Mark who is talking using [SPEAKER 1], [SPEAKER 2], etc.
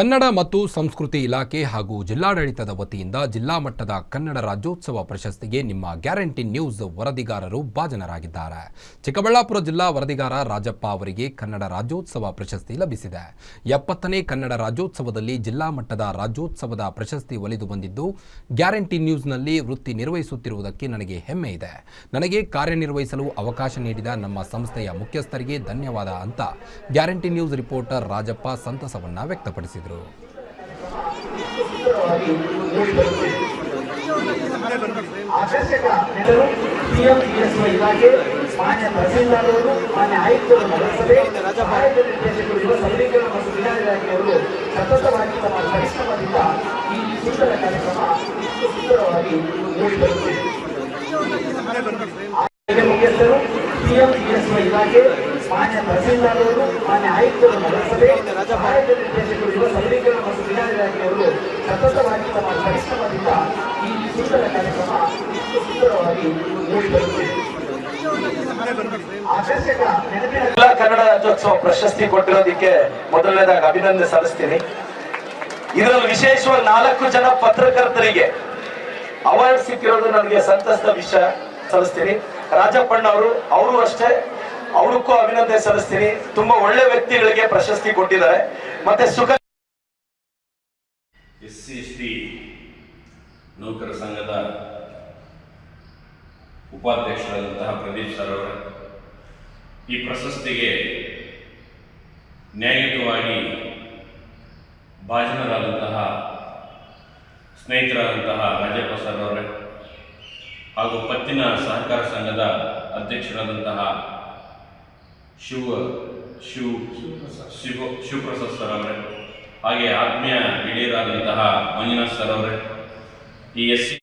[SPEAKER 1] ಕನ್ನಡ ಮತ್ತು ಸಂಸ್ಕೃತಿ ಇಲಾಖೆ ಹಾಗೂ ಜಿಲ್ಲಾಡಳಿತದ ವತಿಯಿಂದ ಜಿಲ್ಲಾ ಮಟ್ಟದ ಕನ್ನಡ ರಾಜ್ಯೋತ್ಸವ ಪ್ರಶಸ್ತಿಗೆ ನಿಮ್ಮ ಗ್ಯಾರಂಟಿ ನ್ಯೂಸ್ ವರದಿಗಾರರು ಭಾಜನರಾಗಿದ್ದಾರೆ. ಚಿಕ್ಕಬಳ್ಳಾಪುರ ಜಿಲ್ಲಾ ವರದಿಗಾರ ರಾಜಪ್ಪ ಅವರಿಗೆ ಕನ್ನಡ ರಾಜ್ಯೋತ್ಸವ ಪ್ರಶಸ್ತಿ ಲಭಿಸಿದೆ. ಎಪ್ಪತ್ತನೇ ಕನ್ನಡ ರಾಜ್ಯೋತ್ಸವದಲ್ಲಿ ಜಿಲ್ಲಾ ಮಟ್ಟದ ರಾಜ್ಯೋತ್ಸವದ ಪ್ರಶಸ್ತಿ ಒಲಿದು ಬಂದಿದ್ದು, ಗ್ಯಾರಂಟಿ ನ್ಯೂಸ್ನಲ್ಲಿ ವೃತ್ತಿ ನಿರ್ವಹಿಸುತ್ತಿರುವುದಕ್ಕೆ ನನಗೆ ಹೆಮ್ಮೆ ಇದೆ. ನನಗೆ ಕಾರ್ಯನಿರ್ವಹಿಸಲು ಅವಕಾಶ ನೀಡಿದ ನಮ್ಮ ಸಂಸ್ಥೆಯ ಮುಖ್ಯಸ್ಥರಿಗೆ ಧನ್ಯವಾದ ಅಂತ ಗ್ಯಾರಂಟಿ ನ್ಯೂಸ್ ರಿಪೋರ್ಟರ್ ರಾಜಪ್ಪ ಸಂತಸವನ್ನ ವ್ಯಕ್ತಪಡಿಸಿದರು.
[SPEAKER 2] ಆಕರ್ಷಕ ನೆರವು ಸಿಎಂಇಎಸ್ವೈ ಇಲಾಖೆ ಮಾನ್ಯ ತಹಸೀಲ್ದಾರ್ ಅವರು ಮಾನ್ಯ ಆಯುಕ್ತರು ನಗರಸಭೆ ಸಹಾಯಕ ನಿರ್ದೇಶಕರು, ಯುವ ಸಬಲೀಕರಣ ಮತ್ತು ಕ್ರೀಡಾ ಇಲಾಖೆಯವರು ಸತತವಾಗಿ ತಮ್ಮ ಪರಿಶ್ರಮದಿಂದ ಈ ಸುಂದರ ಕಾರ್ಯಕ್ರಮ ಇಷ್ಟು ಸುಂದರವಾಗಿ
[SPEAKER 3] ಕನ್ನಡ ರಾಜ್ಯೋತ್ಸವ ಪ್ರಶಸ್ತಿ ಕೊಟ್ಟಿರೋದಕ್ಕೆ ಮೊದಲನೇದಾಗಿ ಅಭಿನಂದನೆ ಸಲ್ಲಿಸ್ತೀನಿ. ಇದರಲ್ಲಿ ವಿಶೇಷವಾಗಿ ನಾಲ್ಕು ಜನ ಪತ್ರಕರ್ತರಿಗೆ ಅವಾರ್ಡ್ ಸಿಕ್ಕಿರೋದು ನನಗೆ ಸಂತಸದ ವಿಷಯ ಸಲ್ಲಿಸ್ತೀನಿ. ರಾಜಪ್ಪಣ್ಣ ಅವರು ಅವರು ಅಷ್ಟೇ. ಅವರಕ್ಕೂ ಅಭಿನಂದನೆ ಸಲ್ಲಿಸ್ತೀನಿ. ತುಂಬಾ ಒಳ್ಳೆ ವ್ಯಕ್ತಿಗಳಿಗೆ ಪ್ರಶಸ್ತಿ ಕೊಟ್ಟಿದ್ದಾರೆ. ಮತ್ತೆ ಸುಖ
[SPEAKER 4] ಎಸ್ ಸಿ ಎಸ್ ಟಿ ನೌಕರ ಸಂಘದ ಉಪಾಧ್ಯಕ್ಷರಾದಂತಹ ಪ್ರದೀಪ್ ಸರ್ ಅವರ, ಈ ಪ್ರಶಸ್ತಿಗೆ ನ್ಯಾಯಯುತವಾಗಿ ಭಾಜನರಾದಂತಹ, ಸ್ನೇಹಿತರಾದಂತಹ ರಾಜಪ್ಪ ಸರ್ ಅವರೇ ಹಾಗೂ ಪತ್ತಿನ ಸಹಕಾರ ಸಂಘದ ಅಧ್ಯಕ್ಷರಾದಂತಹ ಶಿವ ಶಿವ ಶಿವ ಶಿವಪ್ರಸಾದ್ ಸರ್ ಅವರೇ. ಹಾಗೆ ಆತ್ಮೀಯ ಹಿರಿಯರಾದಂತಹ ಮಂಜುನಾಥ್ ಸರ್ ಅವರೇ. ಈ ಎಸ್ ಸಿ